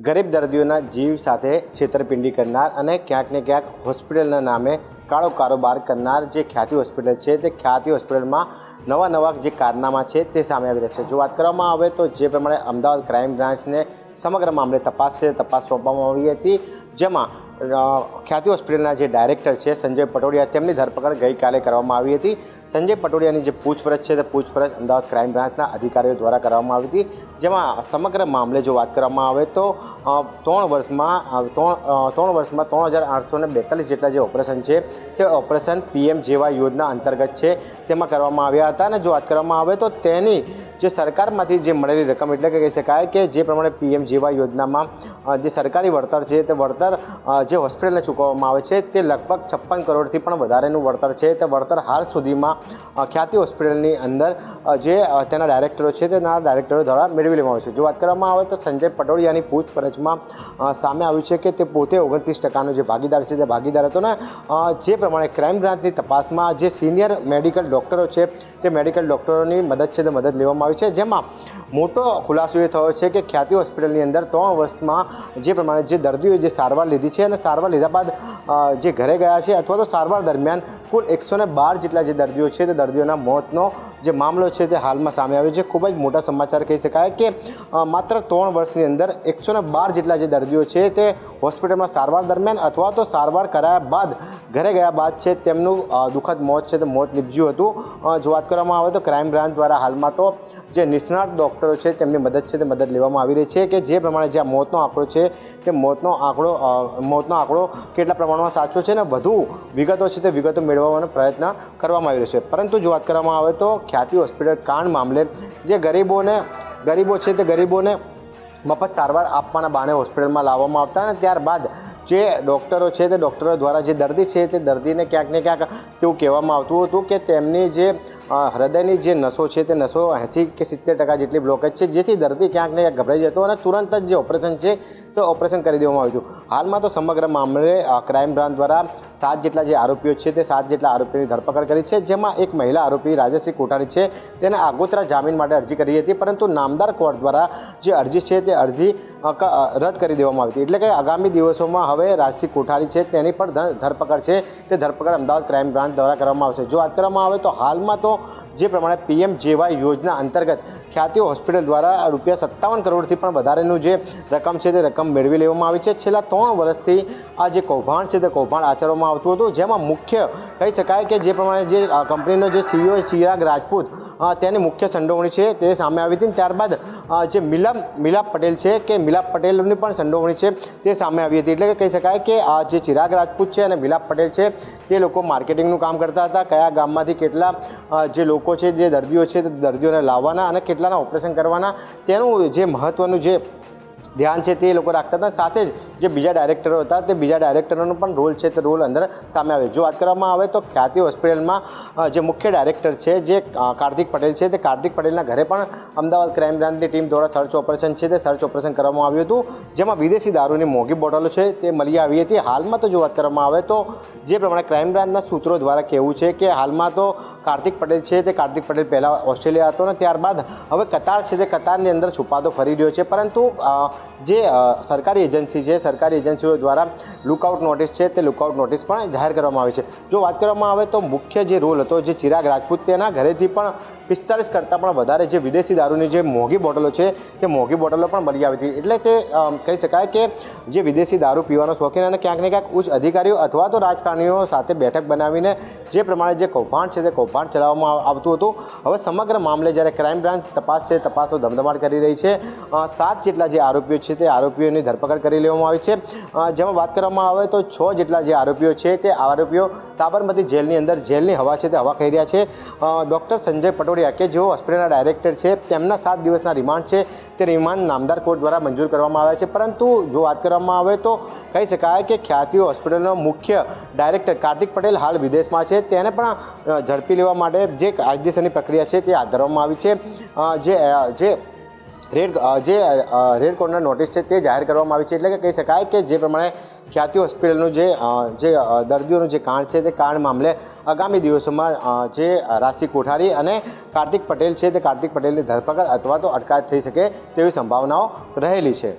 ગરીબ દર્દીઓના જીવ સાથે છેતરપિંડી કરનાર અને ક્યાંક ને ક્યાંક હોસ્પિટલના નામે કાળો કારોબાર કરનાર જે ખ્યાતિ હોસ્પિટલ છે તે ખ્યાતિ હોસ્પિટલમાં નવા નવા જે કારનામા છે તે સામે આવી રહ્યા છે. જો વાત કરવામાં આવે તો જે પ્રમાણે અમદાવાદ ક્રાઇમ બ્રાન્ચને સમગ્ર મામલે તપાસ છે, તપાસ સોંપવામાં આવી હતી. જેમાં ખ્યાતિ હોસ્પિટલના જે ડાયરેક્ટર છે સંજય પટોડિયા, તેમની ધરપકડ ગઈકાલે કરવામાં આવી હતી. સંજય પટોડિયાની જે પૂછપરછ છે તે પૂછપરછ અમદાવાદ ક્રાઇમ બ્રાન્ચના અધિકારીઓ દ્વારા કરવામાં આવી હતી. જેમાં સમગ્ર મામલે જો વાત કરવામાં આવે તો ત્રણ વર્ષમાં ત્રણ ત્રણ વર્ષમાં ત્રણ હજાર આઠસો બેતાલીસ જેટલા જે ઓપરેશન છે, તે ઓપરેશન પીએમ જેવા યોજના અંતર્ગત છે. તેમાં કરવામાં આવ્યા અને જો વાત કરવામાં આવે તો તેની જે સરકારમાંથી જે મળેલી રકમ, એટલે કહી શકાય કે જે પ્રમાણે પીએમ જેવા યોજનામાં જે સરકારી વળતર છે, તે વળતર જે હોસ્પિટલને ચૂકવવામાં આવે છે, તે લગભગ છપ્પન કરોડથી પણ વધારેનું વળતર છે. તે વળતર હાલ સુધીમાં ખ્યાતિ હોસ્પિટલની અંદર જે તેના ડાયરેક્ટરો છે, તેના ડાયરેક્ટરો દ્વારા મેળવી લેવામાં આવે છે. જો વાત કરવામાં આવે તો સંજય પટોડિયાની પૂછપરછમાં સામે આવ્યું છે કે તે પોતે ઓગણત્રીસ ટકાનો જે ભાગીદાર છે, તે ભાગીદાર હતો ને જે પ્રમાણે ક્રાઇમ બ્રાન્ચની તપાસમાં જે સિનિયર મેડિકલ ડૉક્ટરો છે તે મેડિકલ ડૉક્ટરોની મદદ છે તે મદદ લેવામાં આવી છે. જેમાં મોટો ખુલાસો એ થયો છે કે ખ્યાતિ હોસ્પિટલની અંદર ત્રણ વર્ષમાં જે પ્રમાણે જે દર્દીઓએ જે સારવાર લીધી છે અને સારવાર લીધા બાદ જે ઘરે ગયા છે અથવા તો સારવાર દરમિયાન કુલ એકસો બાર જેટલા જે દર્દીઓ છે તે દર્દીઓના મોતનો જે મામલો છે તે હાલમાં સામે આવ્યો છે. ખૂબ જ મોટા સમાચાર કહી શકાય કે માત્ર ત્રણ વર્ષની અંદર એકસો બાર જેટલા જે દર્દીઓ છે તે હોસ્પિટલમાં સારવાર દરમિયાન અથવા તો સારવાર કરાયા બાદ ઘરે ગયા બાદ છે તેમનું દુઃખદ મોત છે તે મોત નીપજ્યું હતું. જો વાત કરવામાં આવે તો ક્રાઇમ બ્રાન્ચ દ્વારા હાલમાં તો જે નિષ્ણાત ડૉક્ટરો છે તેમની મદદ છે તે મદદ લેવામાં આવી રહી છે કે જે પ્રમાણે જે મોતનો આંકડો છે તે મોતનો આંકડો મોતનો આંકડો કેટલા પ્રમાણમાં સાચો છે અને વધુ વિગતો છે તે વિગતો મેળવવાનો પ્રયત્ન કરવામાં આવી રહ્યો છે. પરંતુ જો વાત કરવામાં આવે તો ખ્યાતિ હોસ્પિટલ કાંડ મામલે જે ગરીબોને, ગરીબો છે તે ગરીબોને મફત સારવાર આપવાના બહાને હોસ્પિટલમાં લાવવામાં આવતા અને ત્યારબાદ જે ડૉક્ટરો છે તે ડૉક્ટરો દ્વારા જે દર્દી છે તે દર્દીને ક્યાંક ને ક્યાંક તેવું કહેવામાં આવતું હતું કે તેમની જે હૃદયની જે નસો છે તે નસો એંસી કે સિત્તેર ટકા જેટલી બ્લોકેજ છે, જેથી દર્દી ક્યાંક ને ક્યાંક ગભરાઈ જતો અને તુરંત જ જે ઓપરેશન છે તે ઓપરેશન કરી દેવામાં આવ્યું હતું. હાલમાં તો સમગ્ર મામલે ક્રાઇમ બ્રાન્ચ દ્વારા સાત જેટલા જે આરોપીઓ છે તે સાત જેટલા આરોપીની ધરપકડ કરી છે, જેમાં એક મહિલા આરોપી રાજેશ્રી કોઠારી છે, તેને આગોતરા જામીન માટે અરજી કરી હતી, પરંતુ નામદાર કોર્ટ દ્વારા જે અરજી છે તે અરજી રદ કરી દેવામાં આવી હતી. એટલે કે આગામી દિવસોમાં હવે રાજશ્રી કોઠારી છે, તેની પણ ધરપકડ છે. તે ધરપકડ અમદાવાદ ક્રાઇમ બ્રાન્ચ દ્વારા કરવામાં આવશે. જો વાત કરવામાં આવે તો હાલમાં તો જે પ્રમાણે પીએમ જેવાય યોજના અંતર્ગત ખ્યાતિ હોસ્પિટલ દ્વારા રૂપિયા સત્તાવન કરોડથી પણ વધારેનું જે રકમ છે, તે રકમ મેળવી લેવામાં આવી છે. છેલ્લા ત્રણ વર્ષથી આ જે કૌભાંડ છે, તે કૌભાંડ આચરવામાં આવતું હતું. જેમાં મુખ્ય કહી શકાય કે જે પ્રમાણે જે કંપનીનો જે સીઈઓ ચિરાગ રાજપૂત તેની મુખ્ય સંડોવણી છે, તે સામે આવી હતી. ત્યારબાદ જે મિલાપ મિલાપ પટેલ છે, કે મિલાપ પટેલની પણ સંડોવણી છે, તે સામે આવી હતી. એટલે કે કહી શકાય કે આ જે ચિરાગ રાજપૂત છે અને વિલાપ પટેલ છે, તે લોકો માર્કેટિંગનું કામ કરતા હતા. કયા ગામમાંથી કેટલા જે લોકો છે, જે દર્દીઓ છે દર્દીઓને લાવવાના અને કેટલાના ઓપરેશન કરવાના, તેનું જે મહત્ત્વનું જે ધ્યાન છે તે એ લોકો રાખતા હતા. સાથે જ જે બીજા ડાયરેક્ટરો હતા, તે બીજા ડાયરેક્ટરોનો પણ રોલ છે તે રોલ અંદર સામે આવે. જો વાત કરવામાં આવે તો ખ્યાતિ હોસ્પિટલમાં જે મુખ્ય ડાયરેક્ટર છે, જે કાર્તિક પટેલ છે, તે કાર્તિક પટેલના ઘરે પણ અમદાવાદ ક્રાઇમ બ્રાન્ચની ટીમ દ્વારા સર્ચ ઓપરેશન છે તે સર્ચ ઓપરેશન કરવામાં આવ્યું હતું. જેમાં વિદેશી દારૂની મોંઘી બોટલો છે તે મળી આવી હતી. હાલમાં તો જો વાત કરવામાં આવે તો જે પ્રમાણે ક્રાઇમ બ્રાન્ચના સૂત્રો દ્વારા કહેવું છે કે હાલમાં તો કાર્તિક પટેલ છે તે કાર્તિક પટેલ પહેલાં ઓસ્ટ્રેલિયા હતો અને ત્યારબાદ હવે કતાર છે તે કતારની અંદર છુપાતો ફરી રહ્યો છે. પરંતુ જે સરકારી એજન્સી છે, સરકારી એજન્સીઓ દ્વારા લુકઆઉટ નોટિસ છે, તે લુકઆઉટ નોટિસ પણ જાહેર કરવામાં આવી છે. જો વાત કરવામાં આવે તો મુખ્ય જે રોલ હતો, જે ચિરાગ રાજપૂત તેના ઘરેથી પણ પિસ્તાલીસ કરતાં પણ વધારે જે વિદેશી દારૂની જે મોંઘી બોટલો છે, તે મોંઘી બોટલો પણ મળી આવી હતી. એટલે તે કહી શકાય કે જે વિદેશી દારૂ પીવાનો શોખીન અને ક્યાંક ને ક્યાંક ઉચ્ચ અધિકારીઓ અથવા તો રાજકારણીઓ સાથે બેઠક બનાવીને જે પ્રમાણે જે કૌભાંડ છે, તે કૌભાંડ ચલાવવામાં આવતું હતું. હવે સમગ્ર મામલે જ્યારે ક્રાઇમ બ્રાન્ચ તપાસ છે તપાસનો ધમધમાટ કરી રહી છે. સાત જેટલા જે આરોપીઓ છે તે આરોપીઓની ધરપકડ કરી લેવામાં આવી છે. જેમાં વાત કરવામાં આવે તો છ જેટલા જે આરોપીઓ છે તે આરોપીઓ સાબરમતી જેલની અંદર જેલની હવા છે તે હવા ખાઈ રહ્યા છે. ડૉક્ટર સંજય પટોડિયા કે જેઓ હોસ્પિટલના ડાયરેક્ટર છે, તેમના સાત દિવસના રિમાન્ડ છે. તે રિમાન્ડ નામદાર કોર્ટ દ્વારા મંજૂર કરવામાં આવ્યા છે. પરંતુ જો વાત કરવામાં આવે તો કહી શકાય કે ખ્યાતિ હોસ્પિટલનો મુખ્ય ડાયરેક્ટર કાર્તિક પટેલ હાલ વિદેશમાં છે. તેને પણ ઝડપી લેવા માટે જે કાયદેસરની પ્રક્રિયા છે તે હાથ ધરવામાં આવી છે. જે જે રેડ જે રેડ કોર્નર નોટિસ છે તે જાહેર કરવામાં આવી છે. એટલે કે કહી શકાય કે જે પ્રમાણે ખ્યાતિ હોસ્પિટલનું જે જે દર્દીઓનું જે કાંડ છે તે કાંડ મામલે આગામી દિવસોમાં જે રાશિ કોઠારી અને કાર્તિક પટેલ છે તે કાર્તિક પટેલની ધરપકડ અથવા તો અટકાયત થઈ શકે તેવી સંભાવનાઓ રહેલી છે.